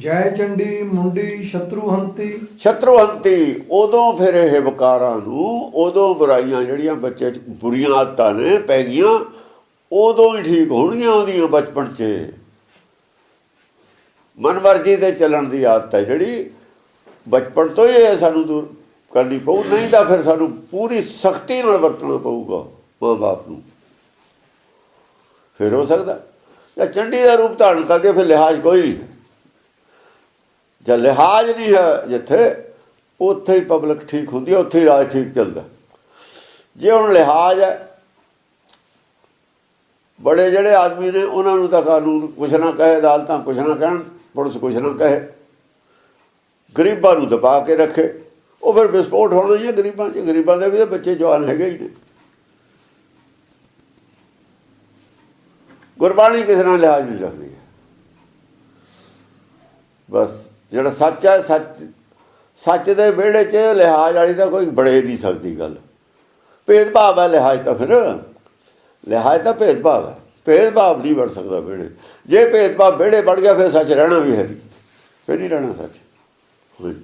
ਜੈ ਚੰਡੀ ਮੁੰਡੀ ਸ਼ਤਰੂਹੰਤੀ ਸ਼ਤਰੂਹੰਤੀ ਉਦੋਂ ਫਿਰ ਇਹ ਵਿਕਾਰਾਂ ਨੂੰ, ਉਦੋਂ ਬੁਰਾਈਆਂ ਜਿਹੜੀਆਂ ਬੱਚੇ 'ਚ ਬੁਰੀਆਂ ਆਦਤਾਂ ਨੇ ਪੈ ਗਈਆਂ, ਉਦੋਂ ਹੀ ਠੀਕ ਹੋਣਗੀਆਂ ਉਹਦੀਆਂ ਬਚਪਨ 'ਚ। ਮਨਮਰਜ਼ੀ ਤੇ ਚੱਲਣ ਦੀ ਆਦਤ ਹੈ ਜਿਹੜੀ, ਬਚਪਨ ਤੋਂ ਹੀ ਇਹ ਸਾਨੂੰ ਦੂਰ ਕਰਨੀ ਪਊ, ਨਹੀਂ ਤਾਂ ਫਿਰ ਸਾਨੂੰ ਪੂਰੀ ਸਖਤੀ ਨਾਲ ਵਰਤਣਾ ਪਊਗਾ ਮਾਂ ਬਾਪ ਨੂੰ। ਫਿਰ ਹੋ ਸਕਦਾ। ਜਾਂ ਚੰਡੀ ਦਾ ਰੂਪ ਧਾਰਨ ਕਰਦੇ ਫਿਰ ਲਿਹਾਜ਼ ਕੋਈ ਨਹੀਂ ਜੇ ਲਿਹਾਜ਼ ਨਹੀਂ ਹੈ ਜਿੱਥੇ, ਉੱਥੇ ਹੀ ਪਬਲਿਕ ਠੀਕ ਹੁੰਦੀ ਹੈ, ਉੱਥੇ ਹੀ ਰਾਜ ਠੀਕ ਚੱਲਦਾ। ਜੇ ਹੁਣ ਲਿਹਾਜ਼ ਹੈ, ਬੜੇ ਜਿਹੜੇ ਆਦਮੀ ਨੇ, ਉਹਨਾਂ ਨੂੰ ਤਾਂ ਕਾਨੂੰਨ ਕੁਛ ਨਾ ਕਹੇ, ਅਦਾਲਤਾਂ ਕੁਛ ਨਾ ਕਹਿਣ, ਪੁਲਿਸ ਕੁਛ ਨਾ ਕਹੇ। ਗਰੀਬਾਂ ਨੂੰ ਦਬਾ ਕੇ ਰੱਖੇ। ਉਹ ਫਿਰ ਵਿਸਫੋਟ ਹੋਣਾ ਹੀ ਹੈ ਗਰੀਬਾਂ 'ਚ, ਗਰੀਬਾਂ ਦੇ ਵੀ ਤਾਂ ਬੱਚੇ ਜਵਾਨ ਹੈਗੇ ਹੀ ਨੇ। ਗੁਰਬਾਣੀ ਕਿਸੇ ਨਾਲ ਲਿਹਾਜ਼ ਨਹੀਂ ਰੱਖਦੀ। ਬਸ। ਜਿਹੜਾ ਸੱਚ ਹੈ, ਸੱਚ ਸੱਚ ਦੇ ਵਿਹੜੇ 'ਚ ਲਿਹਾਜ਼ ਵਾਲੀ ਤਾਂ ਕੋਈ ਬੜੇ ਨਹੀਂ ਸਕਦੀ ਗੱਲ। ਭੇਦਭਾਵ ਹੈ ਲਿਹਾਜ਼ ਤਾਂ ਫਿਰ। ਲਿਹਾਜ਼ ਤਾਂ ਭੇਦਭਾਵ ਹੈ। ਭੇਦਭਾਵ ਨਹੀਂ ਵੜ ਸਕਦਾ ਵਿਹੜੇ। ਜੇ ਭੇਦਭਾਵ ਵਿਹੜੇ ਵੜ ਗਿਆ, ਫਿਰ ਸੱਚ ਰਹਿਣਾ ਵੀ ਹੈ ਨਹੀਂ। ਫਿਰ ਨਹੀਂ ਰਹਿਣਾ ਸੱਚ। ਹੋਈ।